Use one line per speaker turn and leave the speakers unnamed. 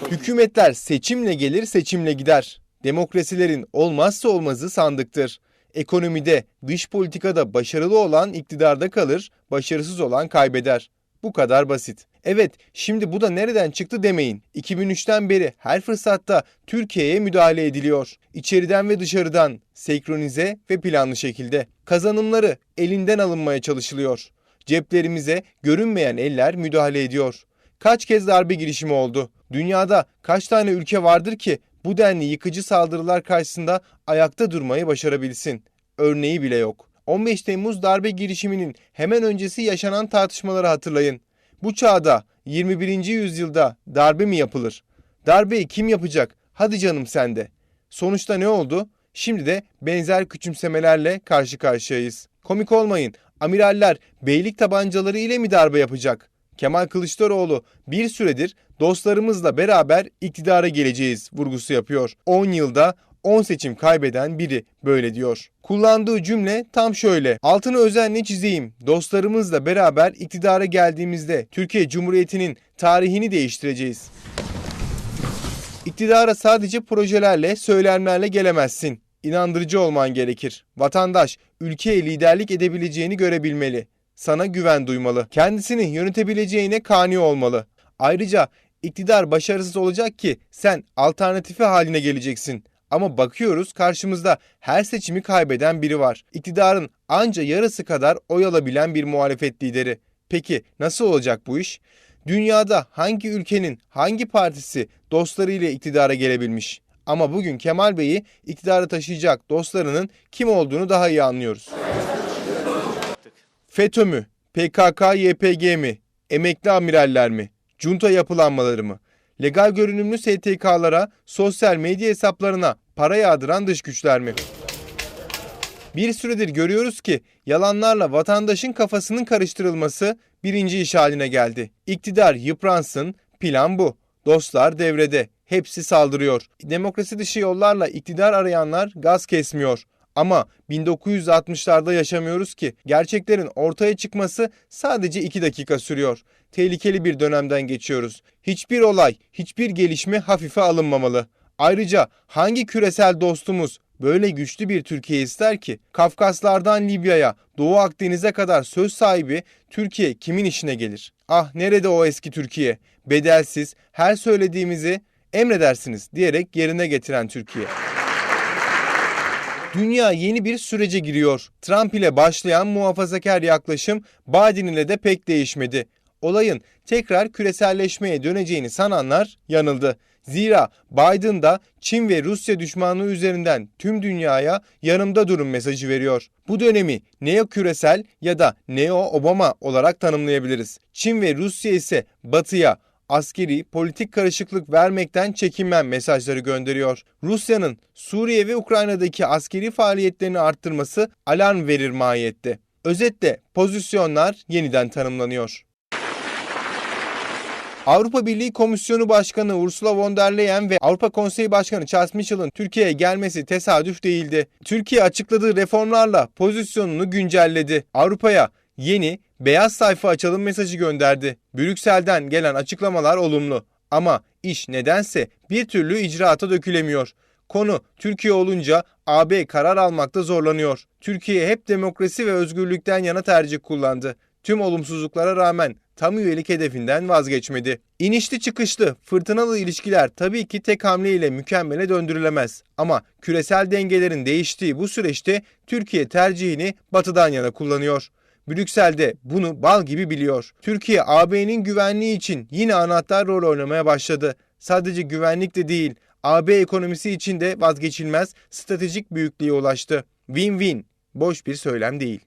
Çok
Hükümetler seçimle gelir, seçimle gider. Demokrasilerin olmazsa olmazı sandıktır. Ekonomide, dış politikada başarılı olan iktidarda kalır, başarısız olan kaybeder. Bu kadar basit. Evet, şimdi bu da nereden çıktı demeyin. 2003'ten beri her fırsatta Türkiye'ye müdahale ediliyor. İçeriden ve dışarıdan, senkronize ve planlı şekilde. Kazanımları elinden alınmaya çalışılıyor. Ceplerimize görünmeyen eller müdahale ediyor. Kaç kez darbe girişimi oldu? Dünyada kaç tane ülke vardır ki bu denli yıkıcı saldırılar karşısında ayakta durmayı başarabilsin? Örneği bile yok. 15 Temmuz darbe girişiminin hemen öncesi yaşanan tartışmaları hatırlayın. Bu çağda 21. yüzyılda darbe mi yapılır? Darbeyi kim yapacak? Hadi canım sende. Sonuçta ne oldu? Şimdi de benzer küçümsemelerle karşı karşıyayız. Komik olmayın. Amiraller beylik tabancaları ile mi darbe yapacak? Kemal Kılıçdaroğlu bir süredir dostlarımızla beraber iktidara geleceğiz vurgusu yapıyor. 10 yılda 10 seçim kaybeden biri böyle diyor. Kullandığı cümle tam şöyle. Altını özenle çizeyim. Dostlarımızla beraber iktidara geldiğimizde Türkiye Cumhuriyeti'nin tarihini değiştireceğiz. İktidara sadece projelerle, söylemlerle gelemezsin. İnandırıcı olman gerekir. Vatandaş ülkeye liderlik edebileceğini görebilmeli. Sana güven duymalı. Kendisini yönetebileceğine kani olmalı. Ayrıca iktidar başarısız olacak ki sen alternatifi haline geleceksin. Ama bakıyoruz karşımızda her seçimi kaybeden biri var. İktidarın anca yarısı kadar oy alabilen bir muhalefet lideri. Peki nasıl olacak bu iş? Dünyada hangi ülkenin hangi partisi dostlarıyla iktidara gelebilmiş? Ama bugün Kemal Bey'i iktidara taşıyacak dostlarının kim olduğunu daha iyi anlıyoruz. FETÖ mü? PKK, YPG mi? Emekli amiraller mi? Junta yapılanmaları mı? Legal görünümlü STK'lara, sosyal medya hesaplarına para yağdıran dış güçler mi? Bir süredir görüyoruz ki yalanlarla vatandaşın kafasının karıştırılması birinci iş haline geldi. İktidar yıpransın, plan bu. Dostlar devrede, hepsi saldırıyor. Demokrasi dışı yollarla iktidar arayanlar gaz kesmiyor. Ama 1960'larda yaşamıyoruz ki gerçeklerin ortaya çıkması sadece 2 dakika sürüyor. Tehlikeli bir dönemden geçiyoruz. Hiçbir olay, hiçbir gelişme hafife alınmamalı. Ayrıca hangi küresel dostumuz böyle güçlü bir Türkiye ister ki? Kafkaslardan Libya'ya, Doğu Akdeniz'e kadar söz sahibi Türkiye kimin işine gelir? Ah nerede o eski Türkiye? Bedelsiz, her söylediğimizi emredersiniz diyerek yerine getiren Türkiye. Dünya yeni bir sürece giriyor. Trump ile başlayan muhafazakar yaklaşım Biden ile de pek değişmedi. Olayın tekrar küreselleşmeye döneceğini sananlar yanıldı. Zira Biden da Çin ve Rusya düşmanlığı üzerinden tüm dünyaya yanımda durun mesajı veriyor. Bu dönemi neo küresel ya da neo Obama olarak tanımlayabiliriz. Çin ve Rusya ise batıya askeri, politik karışıklık vermekten çekinmem mesajları gönderiyor. Rusya'nın Suriye ve Ukrayna'daki askeri faaliyetlerini arttırması alarm verir mahiyette. Özetle pozisyonlar yeniden tanımlanıyor. Avrupa Birliği Komisyonu Başkanı Ursula von der Leyen ve Avrupa Konseyi Başkanı Charles Michel'ın Türkiye'ye gelmesi tesadüf değildi. Türkiye açıkladığı reformlarla pozisyonunu güncelledi. Avrupa'ya yeni beyaz sayfa açalım mesajı gönderdi. Brüksel'den gelen açıklamalar olumlu ama iş nedense bir türlü icraata dökülemiyor. Konu Türkiye olunca AB karar almakta zorlanıyor. Türkiye hep demokrasi ve özgürlükten yana tercih kullandı. Tüm olumsuzluklara rağmen tam üyelik hedefinden vazgeçmedi. İnişli çıkışlı, fırtınalı ilişkiler tabii ki tek hamleyle mükemmele döndürülemez. Ama küresel dengelerin değiştiği bu süreçte Türkiye tercihini batıdan yana kullanıyor. Brüksel'de bunu bal gibi biliyor. Türkiye AB'nin güvenliği için yine anahtar rol oynamaya başladı. Sadece güvenlik de değil, AB ekonomisi için de vazgeçilmez stratejik büyüklüğe ulaştı. Win-win, boş bir söylem değil.